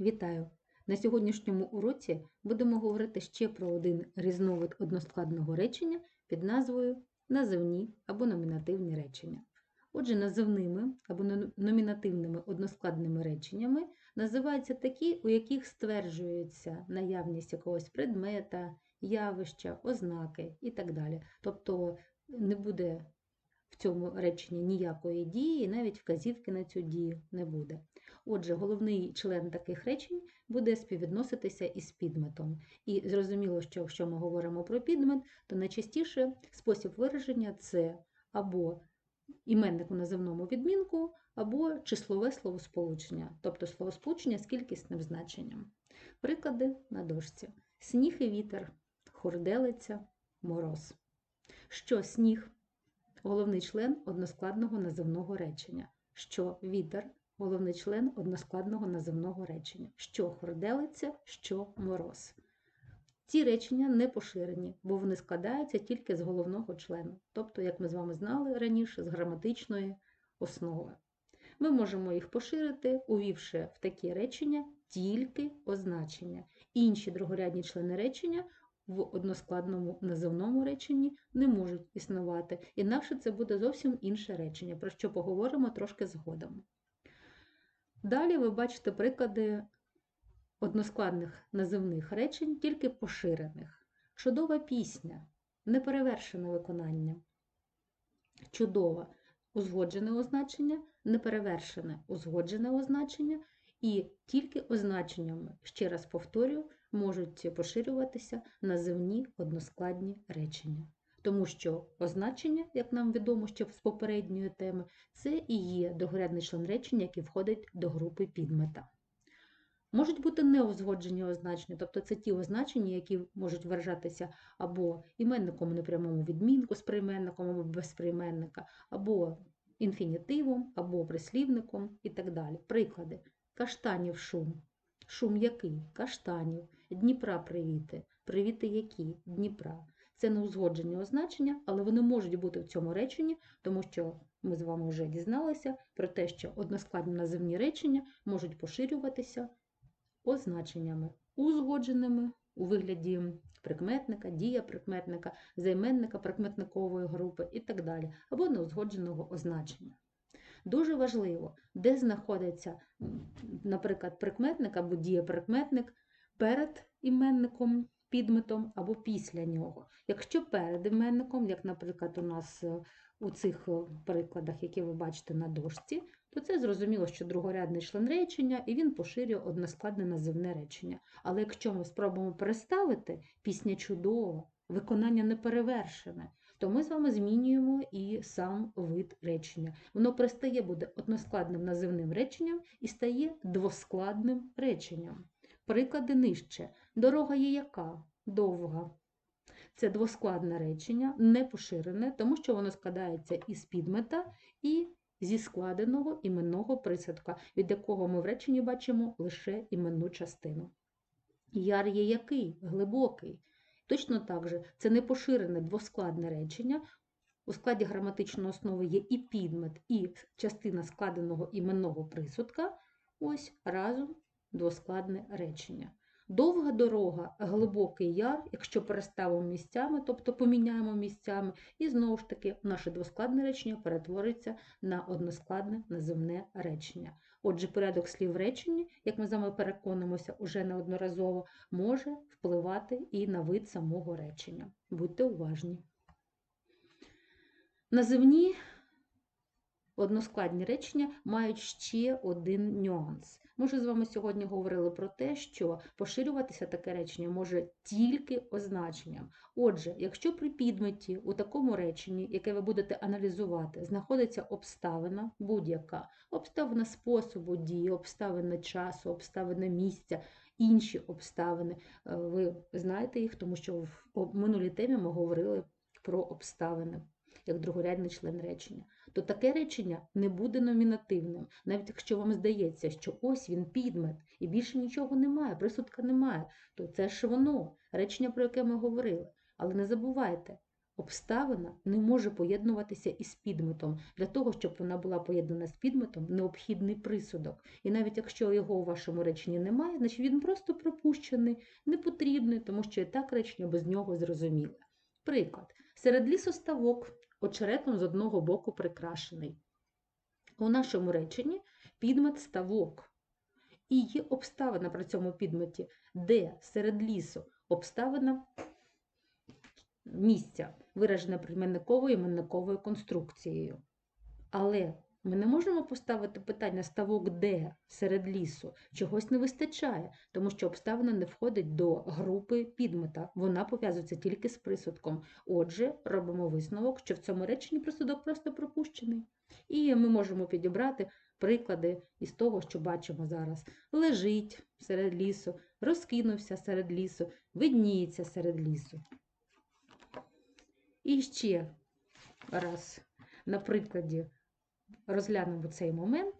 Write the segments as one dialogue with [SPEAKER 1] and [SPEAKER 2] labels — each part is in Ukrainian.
[SPEAKER 1] Вітаю! На сьогоднішньому уроці будемо говорити ще про один різновид односкладного речення під назвою називні або номінативні речення. Отже, називними або номінативними односкладними реченнями називаються такі, у яких стверджується наявність якогось предмета, явища, ознаки і так далі. Тобто не буде в цьому реченні ніякої дії, і навіть вказівки на цю дію не буде. Отже, головний член таких речень буде співвідноситися із підметом. І зрозуміло, що якщо ми говоримо про підмет, то найчастіше спосіб вираження це або іменник у називному відмінку, або числове словосполучення, тобто словосполучення з кількісним значенням. Приклади на дошці: сніг і вітер, хурделиця, мороз. Що сніг головний член односкладного називного речення, що вітер головний член односкладного називного речення, що хорделиця, що мороз. Ці речення не поширені, бо вони складаються тільки з головного члена, тобто, як ми з вами знали раніше, з граматичної основи. Ми можемо їх поширити, увівши в такі речення тільки означення. Інші другорядні члени речення в односкладному називному реченні не можуть існувати, інакше це буде зовсім інше речення, про що поговоримо трошки згодом. Далі ви бачите приклади односкладних називних речень, тільки поширених. Чудова пісня, неперевершене виконання. Чудова узгоджене означення, неперевершене узгоджене означення, і тільки означеннями, ще раз повторюю, можуть поширюватися називні односкладні речення. Тому що означення, як нам відомо ще з попередньої теми, це і є другорядний член речення, який входить до групи підмета. Можуть бути неузгоджені означення, тобто це ті означення, які можуть виражатися або іменником у непрямому відмінку з прийменником або без прийменника, або інфінітивом, або прислівником і так далі. Приклади: каштанів шум. Шум який? Каштанів, Дніпра привіти. Привіти які? Дніпра. Це неузгоджені означення, але вони можуть бути в цьому реченні, тому що ми з вами вже дізналися про те, що односкладні називні речення можуть поширюватися означеннями узгодженими у вигляді прикметника, дія прикметника, займенника прикметникової групи і так далі, або неузгодженого означення. Дуже важливо, де знаходиться, наприклад, прикметник або дієприкметник перед іменником, підметом або після нього. Якщо перед іменником, як, наприклад, у нас е, у цих е, прикладах, які ви бачите на дошці, то це зрозуміло, що другорядний член речення, і він поширює односкладне називне речення. Але якщо ми спробуємо переставити пісня чудова, виконання неперевершене, то ми з вами змінюємо і сам вид речення. Воно перестає бути односкладним називним реченням і стає двоскладним реченням. Приклади нижче. Дорога є яка? Довга. Це двоскладне речення, не поширене, тому що воно складається із підмета і зі складеного іменного присадка, від якого ми в реченні бачимо лише іменну частину. Яр є який? Глибокий. Точно так же, це не поширене двоскладне речення. У складі граматичної основи є і підмет, і частина складеного іменного присудка. Ось разом двоскладне речення. Довга дорога, глибокий яр, якщо переставимо місцями, тобто поміняємо місцями, і знову ж таки наше двоскладне речення перетвориться на односкладне називне речення. Отже, порядок слів в реченні, як ми з вами переконимося уже неодноразово, може впливати і на вид самого речення. Будьте уважні. Називні односкладні речення мають ще один нюанс. Ми вже з вами сьогодні говорили про те, що поширюватися таке речення може тільки означенням. Отже, якщо при підметі у такому реченні, яке ви будете аналізувати, знаходиться обставина будь-яка, обставина способу дії, обставина часу, обставина місця, інші обставини, е, ви знаєте їх, тому що в минулій темі ми говорили про обставини як другорядний член речення то таке речення не буде номінативним, навіть якщо вам здається, що ось він підмет і більше нічого немає, присудка немає, то це ж воно, речення, про яке ми говорили. Але не забувайте, обставина не може поєднуватися із підметом. Для того, щоб вона була поєднана з підметом, необхідний присудок. І навіть якщо його у вашому реченні немає, значить він просто пропущений, не потрібний, тому що і так речення без нього зрозуміле. Приклад. Серед лісу ставок очеретом з одного боку прикрашений. У нашому реченні підмет ставок. І є обставина при цьому підметі, де серед лісу обставина місця, виражена прийменниковою іменниковою конструкцією. Але ми не можемо поставити питання ставок де серед лісу. Чогось не вистачає, тому що обставина не входить до групи підмета. Вона пов'язується тільки з присудком. Отже, робимо висновок, що в цьому реченні присудок просто пропущений. І ми можемо підібрати приклади із того, що бачимо зараз. Лежить серед лісу, розкинувся серед лісу, видніється серед лісу. І ще раз на прикладі розглянемо цей момент.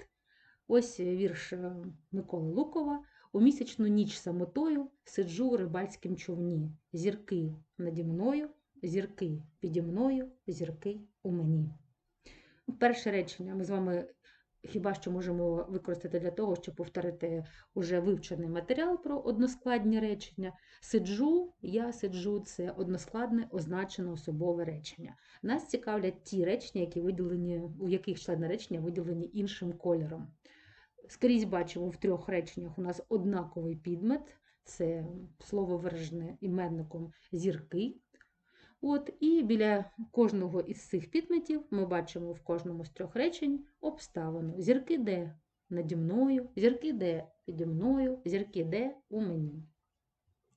[SPEAKER 1] Ось вірш е, Миколи Лукова. У місячну ніч самотою сиджу у рибальськім човні. Зірки наді мною, зірки піді мною, зірки у мені. Перше речення ми з вами хіба що можемо використати для того, щоб повторити уже вивчений матеріал про односкладні речення. Сиджу, я сиджу це односкладне означене особове речення. Нас цікавлять ті речення, які виділені, у яких члени речення виділені іншим кольором. Скрізь бачимо в трьох реченнях у нас однаковий підмет, це слово виражене іменником зірки. От, І біля кожного із цих підметів ми бачимо в кожному з трьох речень обставину. Зірки де наді мною, зірки де піді мною, зірки де у мені.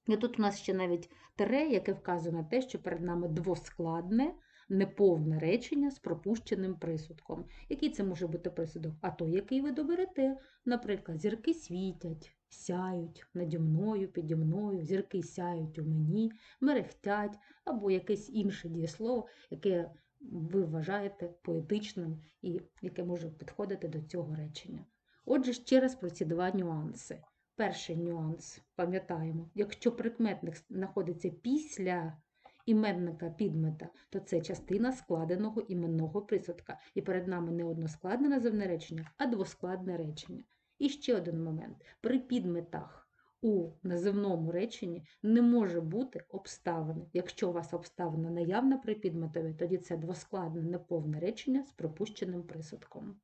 [SPEAKER 1] І тут у нас ще навіть тере, яке вказує на те, що перед нами двоскладне, неповне речення з пропущеним присудком. Який це може бути присудок? А той, який ви доберете, наприклад, зірки світять, сяють наді мною, піді мною, зірки сяють у мені, мерехтять, або якесь інше дієслово, яке ви вважаєте поетичним і яке може підходити до цього речення. Отже, ще раз про ці два нюанси. Перший нюанс, пам'ятаємо, якщо прикметник знаходиться після іменника підмета, то це частина складеного іменного присудка. І перед нами не односкладне називне речення, а двоскладне речення. І ще один момент. При підметах у називному реченні не може бути обставини. Якщо у вас обставина наявна при підметові, тоді це двоскладне неповне речення з пропущеним присудком.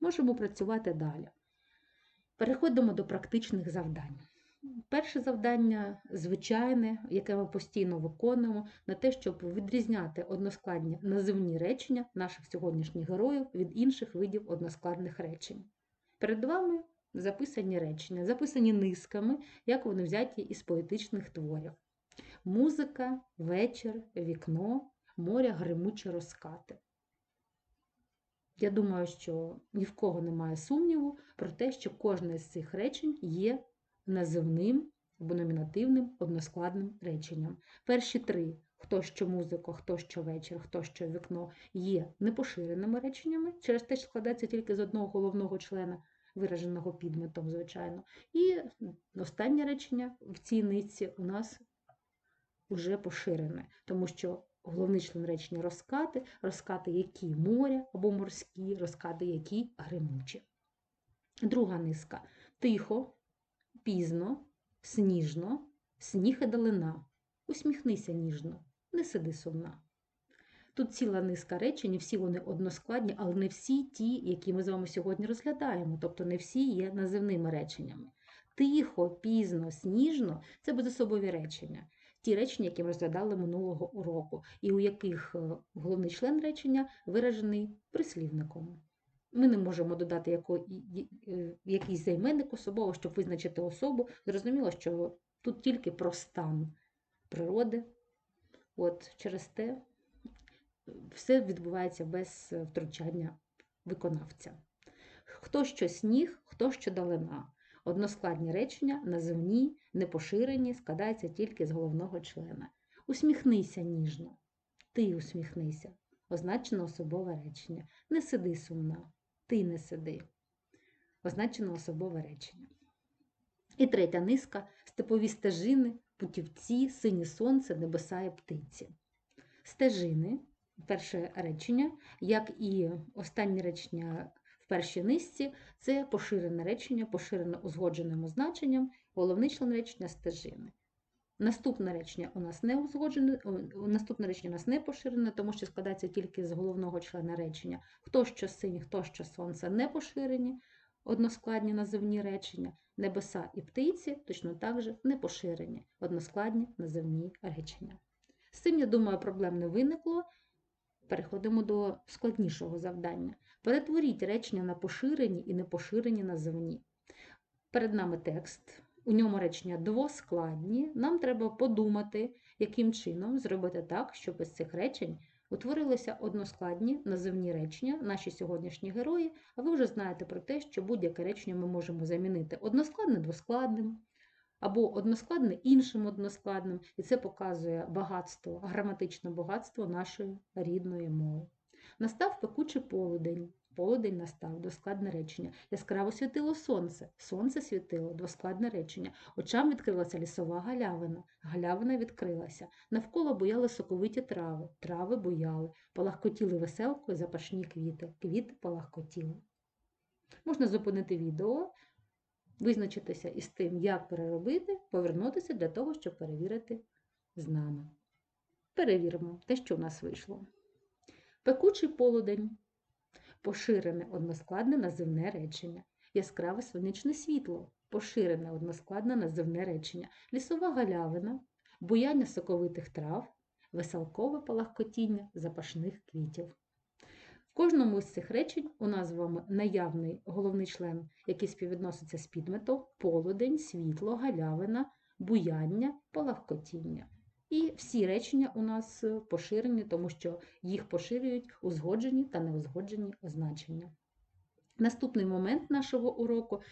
[SPEAKER 1] Можемо працювати далі. Переходимо до практичних завдань. Перше завдання звичайне, яке ми постійно виконуємо, на те, щоб відрізняти односкладні називні речення наших сьогоднішніх героїв від інших видів односкладних речень. Перед вами записані речення, записані низками, як вони взяті із поетичних творів. Музика, вечір, вікно, моря, гримучі розкати. Я думаю, що ні в кого немає сумніву про те, що кожне з цих речень є називним або номінативним односкладним реченням. Перші три хто що музика, хто що вечір, хто що вікно, є непоширеними реченнями, через те, що складається тільки з одного головного члена, вираженого підметом, звичайно. І останнє речення в цій нитці у нас вже поширене, тому що головний член речення розкати, розкати які моря або морські, розкати які гримучі. Друга низка тихо, пізно, сніжно, сніг і далина. Усміхнися ніжно, не сиди сумна. Тут ціла низка речень, всі вони односкладні, але не всі ті, які ми з вами сьогодні розглядаємо, тобто не всі є називними реченнями. Тихо, пізно, сніжно це безособові речення. Ті речення, які ми розглядали минулого уроку, і у яких е, головний член речення виражений прислівником. Ми не можемо додати е, якийсь займенник особово, щоб визначити особу. Зрозуміло, що тут тільки про стан природи. От Через те все відбувається без е, втручання виконавця. Хто що сніг, хто що далина. Односкладні речення, називні, непоширені, складаються тільки з головного члена. Усміхнися ніжно. Ти усміхнися. Означено особове речення. Не сиди сумна, ти не сиди. Означено особове речення. І третя низка степові стежини, путівці, синє сонце, небеса і птиці. Стежини, перше речення, як і останнє речення в першій низці, це поширене речення, поширене узгодженим значенням, головний член речення стежини. Наступне речення у нас не узгоджене, наступне речення у нас не поширене, тому що складається тільки з головного члена речення. Хто що синь, хто що сонце не поширені, односкладні називні речення, небеса і птиці точно так же не поширені, односкладні називні речення. З цим, я думаю, проблем не виникло. Переходимо до складнішого завдання. Перетворіть речення на поширені і непоширені називні. Перед нами текст, у ньому речення двоскладні. Нам треба подумати, яким чином зробити так, щоб із цих речень утворилися односкладні називні речення, наші сьогоднішні герої. А ви вже знаєте про те, що будь-яке речення ми можемо замінити односкладне двоскладним, або односкладне іншим односкладним, і це показує багатство, граматичне багатство нашої рідної мови. Настав пекучий полудень. Полудень настав двоскладне речення. Яскраво світило сонце. Сонце світило двоскладне речення. Очам відкрилася лісова галявина. Галявина відкрилася. Навколо буяли соковиті трави. Трави буяли. Палахкотіли веселкою запашні квіти. Квіти палахкотіли. Можна зупинити відео, визначитися із тим, як переробити, повернутися для того, щоб перевірити з нами. Перевіримо те, що в нас вийшло. Пекучий полудень. Поширене односкладне називне речення. Яскраве сонячне світло. Поширене односкладне називне речення. Лісова галявина, буяння соковитих трав, веселкове палахкотіння запашних квітів. Кожному з цих речень у нас з вами наявний головний член, який співвідноситься з підметом, полудень, світло, галявина, буяння, палахкотіння. І всі речення у нас е, поширені, тому що їх поширюють узгоджені та неузгоджені означення. Наступний момент нашого уроку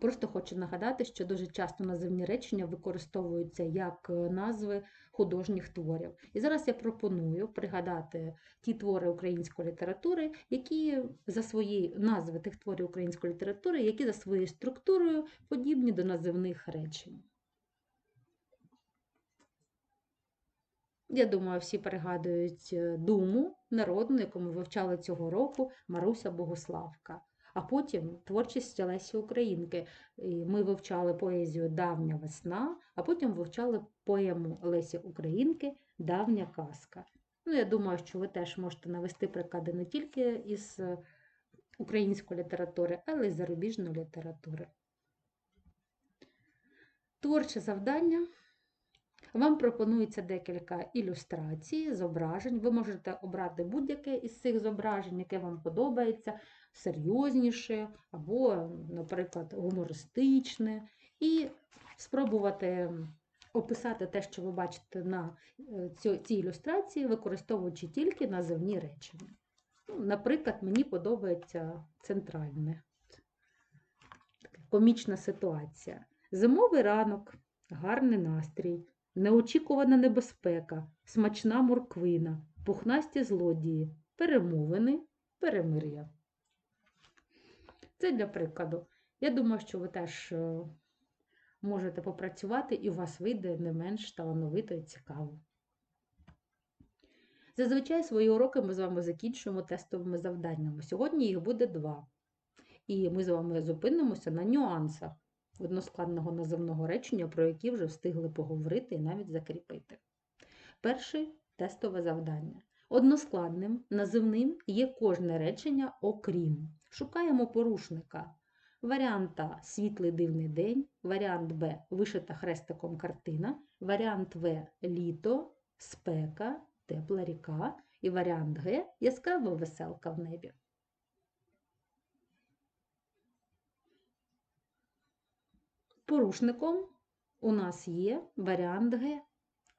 [SPEAKER 1] просто хочу нагадати, що дуже часто називні речення використовуються як е, назви художніх творів. І зараз я пропоную пригадати ті твори української літератури, які за свої назви тих творів української літератури, які за своєю структурою подібні до називних речень. Я думаю, всі пригадують е, думу народну, яку ми вивчали цього року Маруся Богославка. А потім творчість Лесі Українки. Ми вивчали поезію Давня весна, а потім вивчали поему Лесі Українки Давня казка. Ну, я думаю, що ви теж можете навести приклади не тільки із е, української літератури, але й зарубіжної літератури. Творче завдання. Вам пропонується декілька ілюстрацій, зображень. Ви можете обрати будь-яке із цих зображень, яке вам подобається, серйозніше або, наприклад, гумористичне, і спробувати описати те, що ви бачите на е, цій ілюстрації, використовуючи тільки називні речення. Ну, Наприклад, мені подобається центральне. Комічна ситуація. Зимовий ранок, гарний настрій. Неочікувана небезпека, смачна морквина, пухнасті злодії, перемовини, перемир'я. Це для прикладу. Я думаю, що ви теж е, можете попрацювати і у вас вийде не менш талановито і цікаво. Зазвичай свої уроки ми з вами закінчуємо тестовими завданнями. Сьогодні їх буде два. І ми з вами зупинимося на нюансах односкладного називного речення, про які вже встигли поговорити і навіть закріпити. Перше тестове завдання. Односкладним називним є кожне речення окрім. Шукаємо порушника. Варіант А світлий дивний день, варіант Б вишита хрестиком картина, варіант В літо, спека, тепла ріка і варіант Г яскрава веселка в небі. Порушником у нас є варіант Г,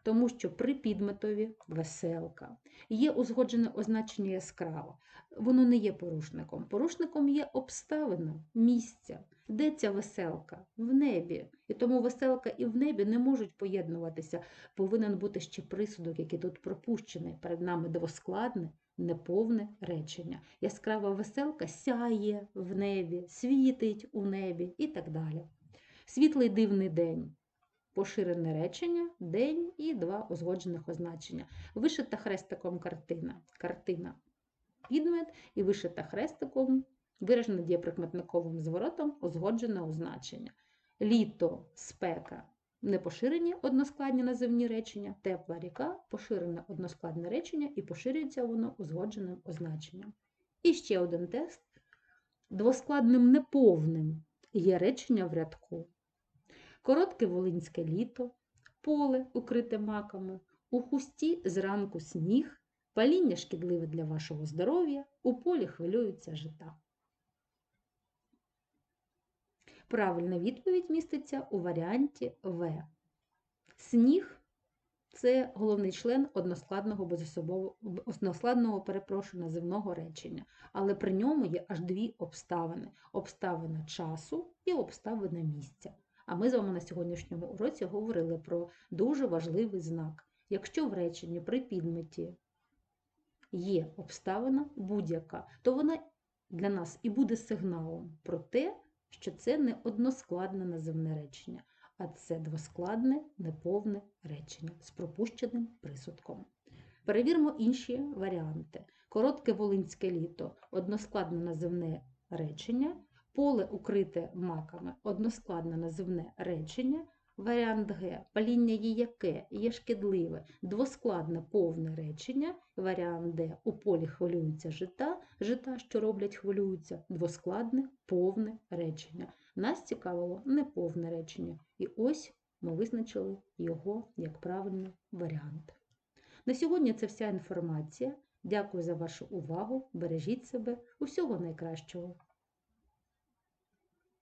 [SPEAKER 1] тому що при підметові веселка є узгоджене означення яскраво. Воно не є порушником. Порушником є обставина, місця. Де ця веселка? В небі. І тому веселка і в небі не можуть поєднуватися. Повинен бути ще присудок, який тут пропущений. Перед нами двоскладне, неповне речення. Яскрава веселка сяє в небі, світить у небі і так далі. Світлий дивний день. Поширене речення, день і два узгоджених означення. Вишита хрестиком картина. Картина підмет і вишита хрестиком, виражена дієприкметниковим зворотом, узгоджене означення. Літо, спека непоширені односкладні називні речення, тепла ріка, поширене односкладне речення і поширюється воно узгодженим означенням. І ще один тест. Двоскладним неповним є речення в рядку. Коротке волинське літо, поле, укрите маками, у хусті зранку сніг, паління шкідливе для вашого здоров'я, у полі хвилюються жита. Правильна відповідь міститься у варіанті В. Сніг це головний член односкладного односкладного, перепрошую, називного речення, але при ньому є аж дві обставини: обставина часу і обставина місця. А ми з вами на сьогоднішньому уроці говорили про дуже важливий знак. Якщо в реченні при підметі є обставина будь-яка, то вона для нас і буде сигналом про те, що це не односкладне називне речення, а це двоскладне неповне речення з пропущеним присудком. Перевіримо інші варіанти. Коротке волинське літо односкладне називне речення, поле укрите маками односкладне називне речення. Варіант Г. Паління яке, є шкідливе, двоскладне повне речення. Варіант Д. У полі хвилюються жита, жита, що роблять, хвилюються, двоскладне повне речення. Нас цікавило неповне речення. І ось ми визначили його як правильний варіант. На сьогодні це вся інформація. Дякую за вашу увагу. Бережіть себе. Усього найкращого!